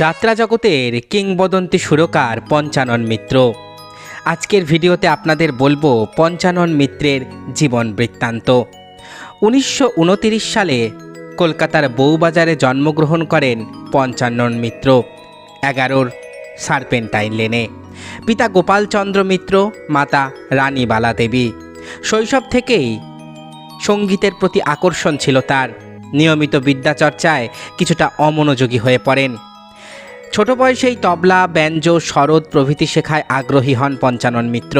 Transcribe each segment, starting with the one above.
যাত্রা জগতের কিংবদন্তি সুরকার পঞ্চানন মিত্র। আজকের ভিডিওতে আপনাদের বলব পঞ্চানন মিত্রের জীবন বৃত্তান্ত। উনিশশো সালে কলকাতার বউবাজারে জন্মগ্রহণ করেন পঞ্চানন মিত্র, এগারোর সার্পেন্টাইন লেনে। পিতা গোপালচন্দ্র মিত্র, মাতা রানীবালা দেবী। শৈশব থেকেই সঙ্গীতের প্রতি আকর্ষণ ছিল তার। নিয়মিত বিদ্যাচর্চায় কিছুটা অমনোযোগী হয়ে পড়েন। ছোট বয়সেই তবলা, ব্যঞ্জ, শরৎ প্রভৃতি শেখায় আগ্রহী হন পঞ্চানন মিত্র।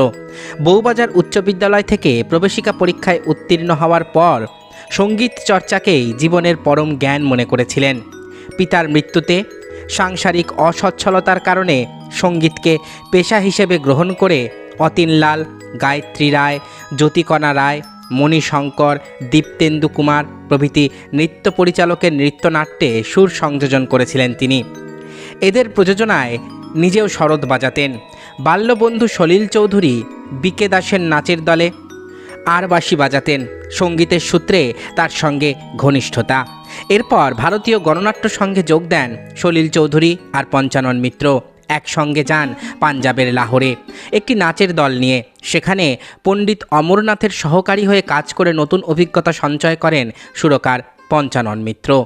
বউবাজার উচ্চ বিদ্যালয় থেকে প্রবেশিকা পরীক্ষায় উত্তীর্ণ হওয়ার পর সংগীত চর্চাকেই জীবনের পরম জ্ঞান মনে করেছিলেন। পিতার মৃত্যুতে সাংসারিক অসচ্ছলতার কারণে সঙ্গীতকে পেশা হিসেবে গ্রহণ করে অতীনলাল গায়ত্রী রায়, জ্যোতিকণা রায়, মণিশঙ্কর, দীপ্তেন্দু কুমার প্রভৃতি নৃত্য পরিচালকের নৃত্যনাট্যে সুর সংযোজন করেছিলেন তিনি। এদের প্রযোজনায় নিজেও শরৎ বাজাতেন। বাল্যবন্ধু সলিল চৌধুরী, বিকে দাসের নাচের দলে আর বাঁশি বাজাতেন। সঙ্গীতের সূত্রে তার সঙ্গে ঘনিষ্ঠতা। এরপর ভারতীয় গণনাট্য সঙ্গে যোগ দেন সলিল চৌধুরী আর পঞ্চানন মিত্র। একসঙ্গে যান পাঞ্জাবের লাহোরে। একটি নাচের দল নিয়ে সেখানে পণ্ডিত অমরনাথের সহকারী হয়ে কাজ করে নতুন অভিজ্ঞতা সঞ্চয় করেন সুরকার পঞ্চানন মিত্র।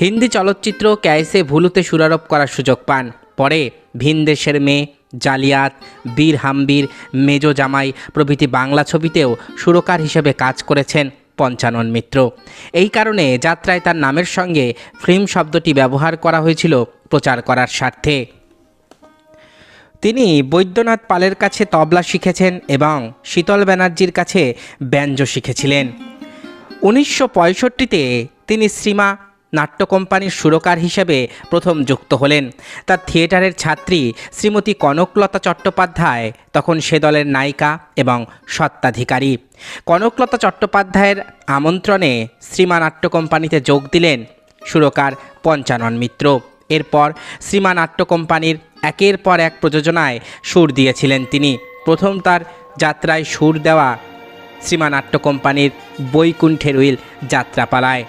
হিন্দি চলচ্চিত্র ক্যাসে ভুলুতে সুরারোপ করার সুযোগ পান। পরে ভিনদেশের মেয়ে জালিয়াত, বীর হাম্বির, মেজো জামাই প্রভৃতি বাংলা ছবিতেও সুরকার হিসেবে কাজ করেছেন পঞ্চানন মিত্র। এই কারণে যাত্রায় তার নামের সঙ্গে ফিল্ম শব্দটি ব্যবহার করা হয়েছিল প্রচার করার স্বার্থে। তিনি বৈদ্যনাথ পালের কাছে তবলা শিখেছেন এবং শীতল ব্যানার্জির কাছে ব্যঞ্জ শিখেছিলেন। উনিশশো পঁয়ষট্টিতে তিনি শ্রীমা নাট্য কোম্পানির সুরকার হিসেবে প্রথম যুক্ত হলেন। তার থিয়েটারের ছাত্রী শ্রীমতী কনকলতা চট্টোপাধ্যায়, তখন সে দলের নায়িকা এবং সত্ত্বাধিকারী কনকলতা চট্টোপাধ্যায়ের আমন্ত্রণে শ্রীমা নাট্য কোম্পানিতে যোগ দিলেন সুরকার পঞ্চানন মিত্র। এরপর শ্রীমা নাট্য কোম্পানির একের পর এক প্রযোজনায় সুর দিয়েছিলেন তিনি। প্রথম তার যাত্রায় সুর দেওয়া শ্রীমা নাট্য কোম্পানির বৈকুণ্ঠের উইল যাত্রাপালায়।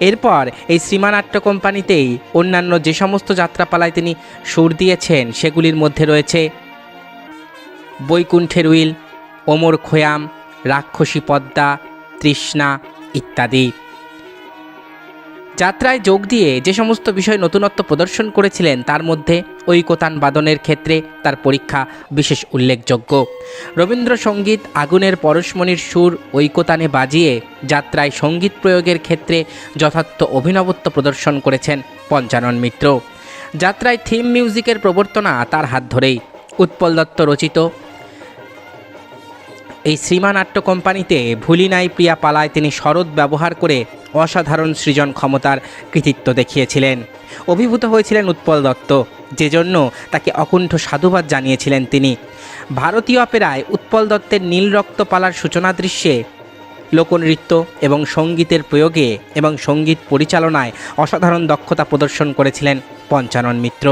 এরপর এই শ্রীমানাট্য কোম্পানিতেই অন্যান্য যে সমস্ত যাত্রাপালায় তিনি সুর দিয়েছেন, সেগুলির মধ্যে রয়েছে বৈকুণ্ঠের উইল, ওমর খোয়াম, রাক্ষসী পদ্মা, তৃষ্ণা ইত্যাদি। যাত্রায় যোগ দিয়ে যে সমস্ত বিষয় নতুনত্ব প্রদর্শন করেছিলেন, তার মধ্যে ঐকতান বাদনের ক্ষেত্রে তার পরীক্ষা বিশেষ উল্লেখযোগ্য। রবীন্দ্রসঙ্গীত আগুনের পরশমণির সুর ঐকতানে বাজিয়ে যাত্রায় সংগীত প্রয়োগের ক্ষেত্রে যথার্থ অভিনবত্ব প্রদর্শন করেছেন পঞ্চানন মিত্র। যাত্রায় থিম মিউজিকের প্রবর্তনা তার হাত ধরেই। উৎপল দত্ত রচিত এই শ্রীমা নাট্য কোম্পানিতে ভুলিনাই প্রিয়া পালায় তিনি শরৎ ব্যবহার করে অসাধারণ সৃজন ক্ষমতার কৃতিত্ব দেখিয়েছিলেন। অভিভূত হয়েছিলেন উৎপল দত্ত। যে জন্য তাকে অকুণ্ঠ সাধুবাদ জানিয়েছিলেন তিনি। ভারতীয় অপেরায় উৎপল দত্তের নীল রক্তপালার সূচনা দৃশ্যে লোকনৃত্য এবং সঙ্গীতের প্রয়োগে এবং সংগীত পরিচালনায় অসাধারণ দক্ষতা প্রদর্শন করেছিলেন পঞ্চানন মিত্র।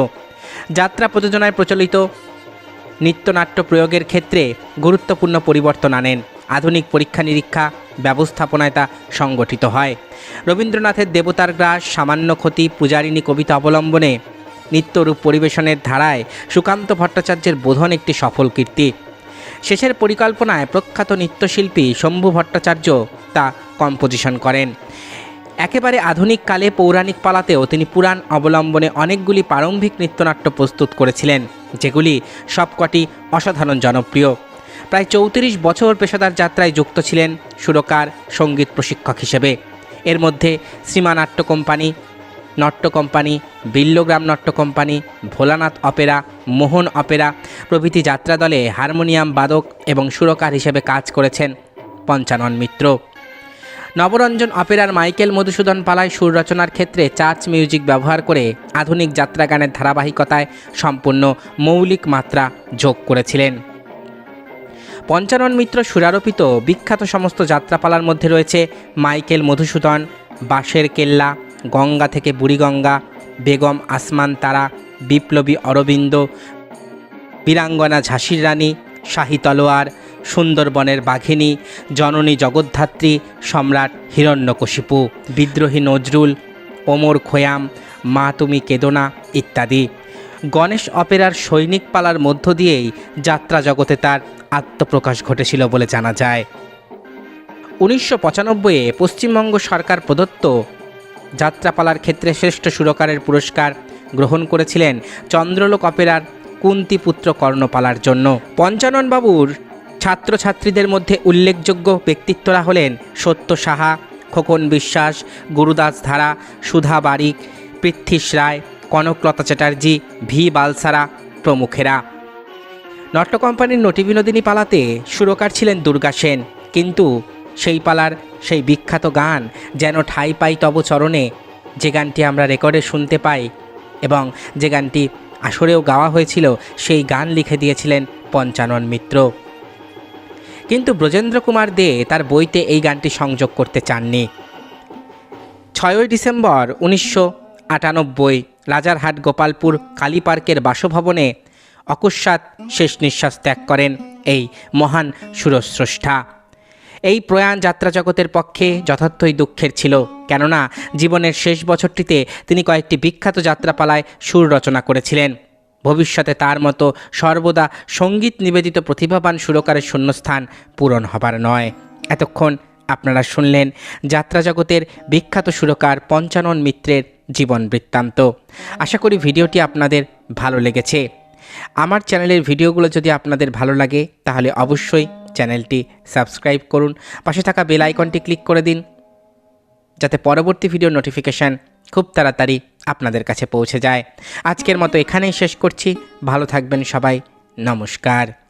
যাত্রা প্রযোজনায় প্রচলিত নৃত্যনাট্য প্রয়োগের ক্ষেত্রে গুরুত্বপূর্ণ পরিবর্তন আনেন। আধুনিক পরীক্ষা নিরীক্ষা ব্যবস্থাপনায় তা সংগঠিত হয়। রবীন্দ্রনাথের দেবতার গ্রাস, সামান্য ক্ষতি, পূজারিণী কবিতা অবলম্বনে নৃত্যরূপ পরিবেশনের ধারায় সুকান্ত ভট্টাচার্যের বোধন একটি সফল কীর্তি। শেষের পরিকল্পনায় প্রখ্যাত নৃত্যশিল্পী শম্ভু ভট্টাচার্য তা কম্পোজিশন করেন। একেবারে আধুনিক কালে পৌরাণিক পালাতেও তিনি পুরাণ অবলম্বনে অনেকগুলি প্রারম্ভিক নৃত্যনাট্য প্রস্তুত করেছিলেন, যেগুলি সবকটি অসাধারণ জনপ্রিয়। প্রায় চৌত্রিশ বছর পেশাদার যাত্রায় যুক্ত ছিলেন সুরকার, সংগীত প্রশিক্ষক হিসেবে। এর মধ্যে শ্রীমা নাট্য কোম্পানি, নট্য কোম্পানি, বিল্লগ্রাম নট্য company, Bholanath opera, Mohan opera প্রভৃতি যাত্রা দলে হারমোনিয়াম বাদক এবং সুরকার হিসেবে কাজ করেছেন পঞ্চানন মিত্র। নবরঞ্জন অপেরার মাইকেল মধুসূদন পালায় সুর রচনার ক্ষেত্রে চার্চ মিউজিক ব্যবহার করে আধুনিক যাত্রা গানের ধারাবাহিকতায় সম্পূর্ণ মৌলিক মাত্রা যোগ করেছিলেন। পঞ্চানন মিত্র সুরারোপিত বিখ্যাত সমস্ত যাত্রাপালার মধ্যে রয়েছে মাইকেল মধুসূদন, বাঁশের কেল্লা, গঙ্গা থেকে বুড়িগঙ্গা, বেগম আসমান তারা, বিপ্লবী অরবিন্দ, বীরাঙ্গনা ঝাঁসির রানী, শাহী তলোয়ার সুন্দরবনের বাঘিনী, জননী জগদ্ধাত্রী, সম্রাট হিরণ্যকশিপু, বিদ্রোহী নজরুল, ওমর খোয়াম, মা তুমি কেদোনা ইত্যাদি। গণেশ অপেরার সৈনিক পালার মধ্য দিয়েই যাত্রা জগতে তার আত্মপ্রকাশ ঘটেছিল বলে জানা যায়। উনিশশো পঁচানব্বইয়ে পশ্চিমবঙ্গ সরকার প্রদত্ত যাত্রাপালার ক্ষেত্রে শ্রেষ্ঠ সুরকারের পুরস্কার গ্রহণ করেছিলেন চন্দ্রলোক অপেরার কুন্তিপুত্র কর্ণপালার জন্য। পঞ্চানন বাবুর ছাত্রছাত্রীদের মধ্যে উল্লেখযোগ্য ব্যক্তিত্বরা হলেন সত্য সাহা, খোকন বিশ্বাস, গুরুদাস ধারা, সুধা বারিক, পৃথ্বীশ রায়, কনকলতা চ্যাটার্জি, ভি বালসারা প্রমুখেরা। নট্য কোম্পানির নটি বিনোদিনী পালাতে সুরকার ছিলেন দুর্গা সেন। কিন্তু সেই পালার সেই বিখ্যাত গান যেন ঠাই পাই তব চরণে, যে গানটি আমরা রেকর্ডে শুনতে পাই এবং যে গানটি আসরেও গাওয়া হয়েছিল, সেই গান লিখে দিয়েছিলেন পঞ্চানন মিত্র। কিন্তু ব্রজেন্দ্র কুমার দে তার বইতে এই গানটি সংযোগ করতে চাননি। ছয়ই ডিসেম্বর উনিশশো আটানব্বই রাজারহাট গোপালপুর কালী পার্কের বাসভবনে অকস্মাৎ শেষ নিঃশ্বাস ত্যাগ করেন এই মহান সুরস্রষ্টা। এই প্রয়াণ যাত্রা জগতের পক্ষে যথার্থই দুঃখের ছিল, কেননা জীবনের শেষ বছরটিতে তিনি কয়েকটি বিখ্যাত যাত্রাপালায় সুর রচনা করেছিলেন। ভবিষ্যতে তার মতো সর্বদা সংগীত নিবেদিত প্রতিভাবান সুরকারের শূন্যস্থান পূরণ হবার নয়। এতক্ষণ আপনারা শুনলেন যাত্রা জগতের বিখ্যাত সুরকার পঞ্চানন মিত্রের জীবন বৃত্তান্ত। আশা করি ভিডিওটি আপনাদের ভালো লেগেছে। আমার চ্যানেলের ভিডিওগুলো যদি আপনাদের ভালো লাগে, তাহলে অবশ্যই চ্যানেলটি সাবস্ক্রাইব করুন। পাশে থাকা বেল আইকনটি ক্লিক করে দিন, যাতে পরবর্তী ভিডিও নোটিফিকেশান খুব তাড়াতাড়ি আপনাদের কাছে পৌঁছে যায়। আজকের মতো এখানেই শেষ করছি। ভালো থাকবেন সবাই। নমস্কার।